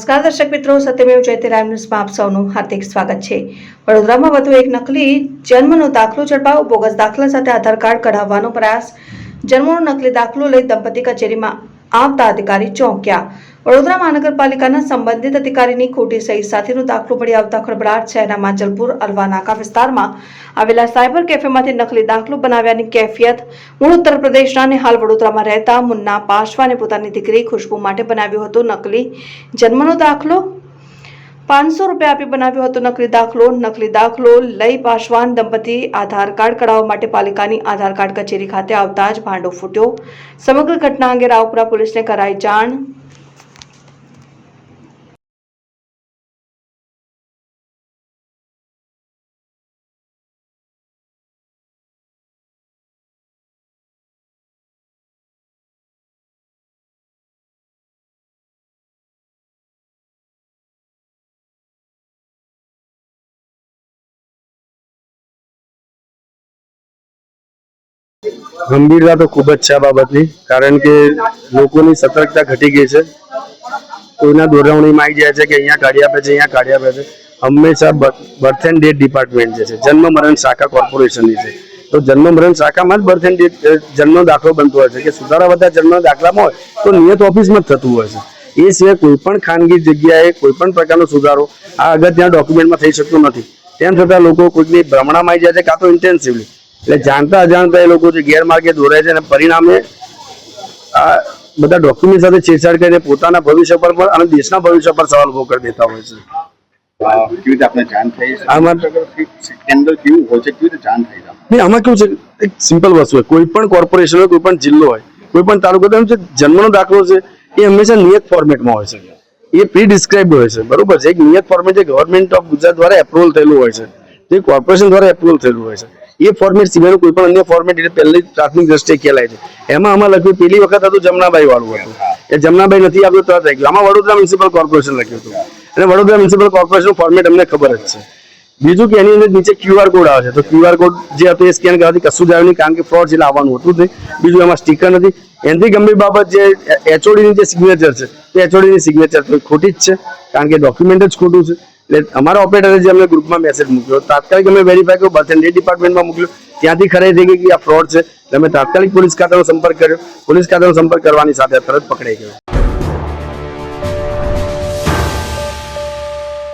નમસ્કાર દર્શક મિત્રો, સત્યમેવ જયતે રામ ન્યૂઝમાં આપ સૌનું હાર્દિક સ્વાગત છે. વડોદરામાં વધુ એક નકલી જન્મનો દાખલો ઝડપાયો. બોગસ દાખલા સાથે આધાર કાર્ડ કઢાવવાનો પ્રયાસ. જન્મનો નકલી દાખલો લઈ દંપતી કચેરીમાં આવતા અધિકારી ચોંક્યા. વડોદરા મહાનગરપાલિકાના સંબંધિત અધિકારીની ખોટી સહી સાથેનો દાખલો મળી આવતા ખળભળાટ શહેરના માંજલપુર અલવાનાકા વિસ્તારમાં આવેલા સાયબર કેફેમાંથી નકલી દાખલો બનાવ્યાની કેફિયત મૂળ ઉત્તર પ્રદેશના અને હાલ વડોદરામાં રહેતા મુન્ના પાશવાને પોતાની દીકરી ખુશ્બુ માટે બનાવ્યો હતો નકલી જન્મનો દાખલો. પાંચસો રૂપિયા આપી બનાવ્યો હતો નકલી દાખલો. નકલી દાખલો લઈ પાશવાન દંપતી આધાર કાર્ડ કઢાવવા માટે પાલિકાની આધાર કાર્ડ કચેરી ખાતે આવતા જ ભાંડો ફૂટ્યો. સમગ્ર ઘટના અંગે રાવપુરા પોલીસને કરાઈ જાણ. ગંભીરતા તો ખૂબ જ છે આ બાબતની, કારણ કે લોકોની સતર્કતા ઘટી ગઈ છે. કોઈના દોરવણીમાં આવી જાય છે કે અહીંયા કાઢી આપે છે, અહીંયા કાઢી આપે છે. હંમેશા બર્થ એન્ડ ડેટ ડિપાર્ટમેન્ટ જે છે, જન્મ મરણ શાખા કોર્પોરેશનની છે. તો જન્મ મરણ શાખામાં જ બર્થ એન્ડ ડેટ જન્મ દાખલો બનતો હોય છે. કે સુધારા બધા જન્મ દાખલામાં હોય, તો નિયત ઓફિસમાં જ થતું હોય છે. એ સિવાય કોઈ પણ ખાનગી જગ્યાએ કોઈ પણ પ્રકારનો સુધારો આ અગત્યના ડોક્યુમેન્ટમાં થઈ શકતો નથી. તેમ છતાં લોકો કોઈકની ભ્રમણામાં આવી જાય છે, કાં તો ઇન્ટેન્સિવલી એટલે જાણતા અજાણતા એ લોકો જે ગેરમાર્ગે દોરે છે અને પરિણામે આ બધા ડોક્યુમેન્ટ સાથે છેડછાડ કરીને પોતાના ભવિષ્ય પર પણ અને દેશના ભવિષ્ય પર સવાલ ઊભો કરી દેતા હોય છે. આમાં- કેવું છે? એક સિમ્પલ વસ્તુ હોય. કોઈ પણ કોર્પોરેશન હોય કોઈ પણ જિલ્લો હોય કોઈ પણ તાલુકો એમ છે જન્મનો દાખલો છે એ હંમેશા નિયત ફોર્મેટમાં હોય છે. એ પ્રી ડિસ્ક્રાઇબ હોય છે. બરોબર છે? એક નિયત ફોર્મેટ જે ગવર્મેન્ટ ઓફ ગુજરાત દ્વારા એપ્રુવલ થયેલું હોય છે. જે કોર્પોરેશન દ્વારા એપ્રુવલ થયેલું હોય છે. એ ફોર્મેટ સિવાયનું કોઈ પણ અન્ય ફોર્મેટ એટલે પહેલી પ્રાથમિક દ્રષ્ટિએ ખેલાય છે. એમાં આમાં લખ્યું પેલી વખત હતું જમનાબાઈ વાળું હતું. એ જમનાબાઈ નથી આવ્યું તરત ગયું આમાં વડોદરા મ્યુનિસિપલ કોર્પોરેશન લખ્યું હતું. અને વડોદરા મ્યુનિસિપલ કોર્પોરેશન ફોર્મેટ અમને ખબર જ છે. બીજું કે એની અંદર નીચે ક્યુઆર કોડ આવે છે. તો ક્યુઆર કોડ જે હતો એ સ્કેન કરવાથી કશું જ આવ્યું નહીં, કારણ કે ફ્રોડ એટલે આવવાનું હતું નહીં. બીજું એમાં સ્ટીકર નથી. એનાથી ગંભીર બાબત જે એચઓડીની જે સિગ્નેચર છે, તે એચઓડીની સિગ્નેચર ખોટી જ છે, કારણ કે ડોક્યુમેન્ટ જ ખોટું છે. એટલે અમારા ઓપરેટરે જે અમને ગ્રુપમાં મેસેજ મૂક્યો, તાત્કાલિક અમે વેરીફાઈ કર્યો બર્થ એન્ડ ડિપાર્ટમેન્ટમાં મોકલ્યો. ત્યાંથી ખરાઈ થઈ ગઈ કે આ ફ્રોડ છે. એટલે અમે તાત્કાલિક પોલીસ ખાતાનો સંપર્ક કર્યો. પોલીસ ખાતાનો સંપર્ક કરવાની સાથે તરત પકડાઈ ગયો.